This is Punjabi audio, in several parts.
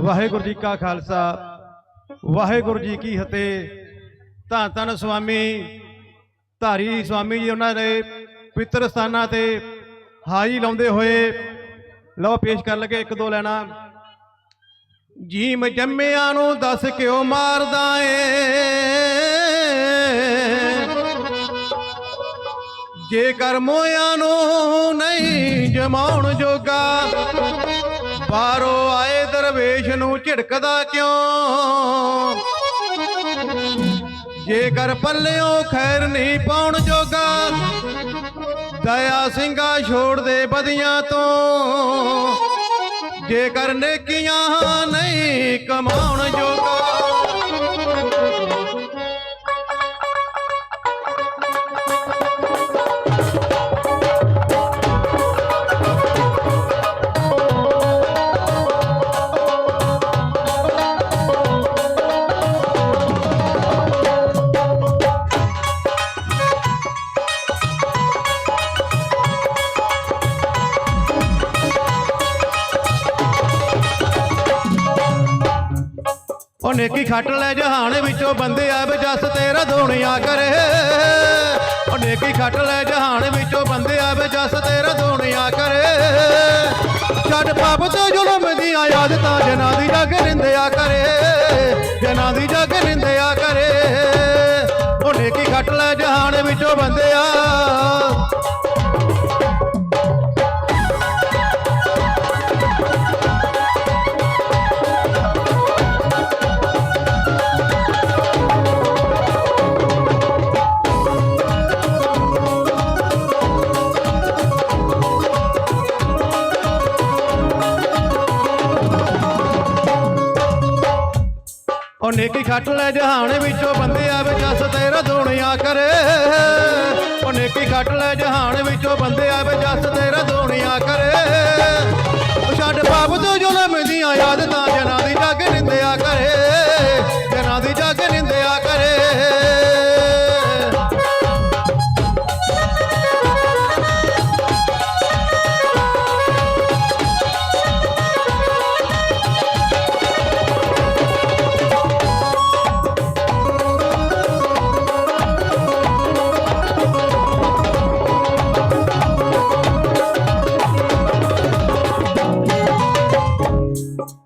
ਵਾਹਿਗੁਰੂ ਜੀ ਕਾ ਖਾਲਸਾ, ਵਾਹਿਗੁਰੂ ਜੀ ਕੀ ਫਤਿਹ। ਧੰਨ ਧੰਨ ਸੁਆਮੀ, ਧਾਰੀ ਸੁਆਮੀ ਜੀ, ਉਹਨਾਂ ਦੇ ਪਿੱਤਰ ਸਥਾਨਾਂ ਤੇ ਹਾਜ਼ਰੀ ਲਾਉਂਦੇ ਹੋਏ, ਲਓ ਪੇਸ਼ ਕਰਨ ਲੱਗੇ ਇੱਕ ਦੋ ਲੈਣਾ ਜੀਮ ਜੰਮਿਆਂ ਨੂੰ ਦੱਸ ਕਿਉਂ ਮਾਰਦਾ ਏ? ਜੇਕਰ ਮੋਇਆਂ ਨੂੰ ਨਹੀਂ ਜਮਾਉਣ ਜੋਗਾ ਬਾਹਰੋਂ ਆਏ ਦਰਵੇਸ਼ ਨੂੰ ਝਿੜਕਦਾ ਕਿਉਂ? ਜੇਕਰ ਪੱਲਿਓ ਖੈਰ ਨਹੀਂ ਪਾਉਣ ਜੋਗਾ, ਦਇਆ ਸਿੰਘਾ ਛੋੜ ਦੇ ਬਦੀਆਂ ਤੋਂ। ਜੇਕਰ ਨੇਕੀਆਂ ਨਹੀਂ ਕਮਾਉਣ ਜੋਗਾ ਉਹ ਨੇਕੀ ਖੱਟ ਲੈ ਜਹਾਨ ਵਿੱਚੋਂ ਬੰਦੇ ਆਵੇ ਜਸ ਤੇਰਾ ਦੋਣੀਆਂ ਕਰੇ। ਉਹ ਨੇਕੀ ਖੱਟ ਲੈ ਜਹਾਨ ਵਿੱਚੋਂ ਬੰਦੇ ਆਵੇ ਜਸ ਤੇਰਾ ਦੋਣੀਆਂ ਕਰੇ। ਛੱਡ ਪਾਪ ਤੇ ਜ਼ੁਲਮ ਦੀਆਂ ਆਦਤਾਂ ਜਨਾਂ ਦੀ ਜਗ ਰਿੰਦਿਆ ਕਰੇ। ਜਨਾਂ ਦੀ ਜਗ ਰਿੰਦਿਆ ਕਰੇ। ਉਹ ਨੇਕੀ ਖੱਟ ਲੈ ਜਹਾਨ ਵਿੱਚੋਂ ਬੰਦਿਆ ਉਹ ਨੇਕੀ ਖੱਟ ਲੈ ਜਹਾਨ ਵਿੱਚੋਂ ਬੰਦੇ ਆਵੇ ਜਸ ਤੇਰਾ ਦੋਣੀਆਂ ਕਰੇ। ਉਹ ਨੇਕੀ ਖੱਟ ਲੈ ਜਹਾਨ ਵਿੱਚੋਂ ਬੰਦੇ ਆਵੇ ਜਸ ਤੇਰਾ ਦੋਣੀਆਂ ਕਰੇ।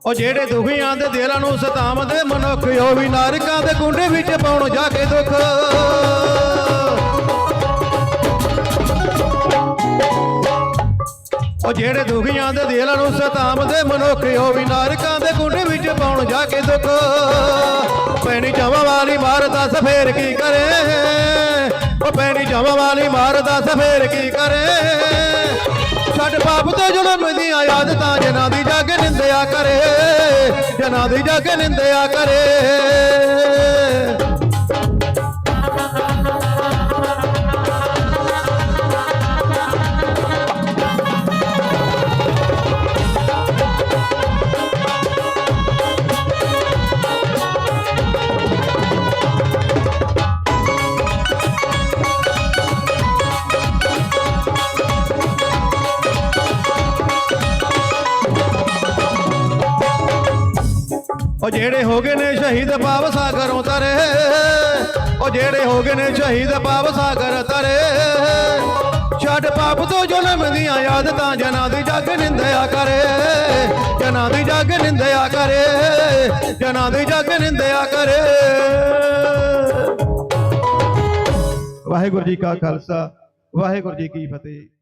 ਉਹ ਜਿਹੜੇ ਦੁਖੀਆਂ ਦੇ ਦਿਲਾਂ ਨੂੰ ਸਤਾਵਦੇ ਮਨੁੱਖ, ਉਹ ਵੀ ਨਰਕਾਂ ਦੇ ਕੁੰਡੇ ਵਿੱਚ ਪਾਉਣ ਜਾ ਕੇ ਦੁੱਖ। ਉਹ ਜਿਹੜੇ ਦੁਖੀਆਂ ਦੇ ਦਿਲਾਂ ਨੂੰ ਸਤਾਵਦੇ ਮਨੁੱਖ, ਉਹ ਵੀ ਨਰਕਾਂ ਦੇ ਕੁੰਡੇ ਵਿੱਚ ਪਾਉਣ ਜਾ ਕੇ ਦੁੱਖ। ਪੈਣੀ ਜਾਵਾਂ ਵਾਲੀ ਮਾਰਦਾ ਸਫੇਰ ਕੀ ਕਰੇ? ਉਹ ਪੈਣੀ ਜਾਵਾਂ ਵਾਲੀ ਮਾਰਦਾ ਸਫੇਰ ਕੀ ਕਰੇ? ਛੱਡ ਪਾਪ ਤੇ ਜ਼ੁਲਮ ਦੀਆਂ ਆਦਤਾਂ ਜਨਾਂ ਦੀ ਜਗ ਨਿੰਦਿਆ ਕਰੇ। ਜਨਾਂ ਦੀ ਕੇ ਨਿੰਦਿਆ ਕਰੇ। ਉਹ ਜਿਹੜੇ ਹੋ ਗਏ ਨੇ ਸ਼ਹੀਦ ਪਾਵ ਸਾਗਰੋਂ ਤਰੇ ਉਹ ਜਿਹੜੇ ਹੋ ਗਏ ਨੇ ਸ਼ਹੀਦ ਪਾਵ ਸਾਗਰ ਤਰੇ ਛੱਡ ਪਾਪ ਤੋਂ ਜ਼ੁਲਮ ਦੀਆਂ ਆਦਤਾਂ ਜਨਾਂ ਦੀ ਜਗ ਨਿੰਦਿਆ ਕਰੇ। ਜਨਾਂ ਦੀ ਜਗ ਨਿੰਦਿਆ ਕਰੇ। ਜਨਾਂ ਦੀ ਜਗ ਨਿੰਦਿਆ ਕਰੇ। ਵਾਹਿਗੁਰੂ ਜੀ ਕਾ ਖਾਲਸਾ, ਵਾਹਿਗੁਰੂ ਜੀ ਕੀ ਫਤਿਹ।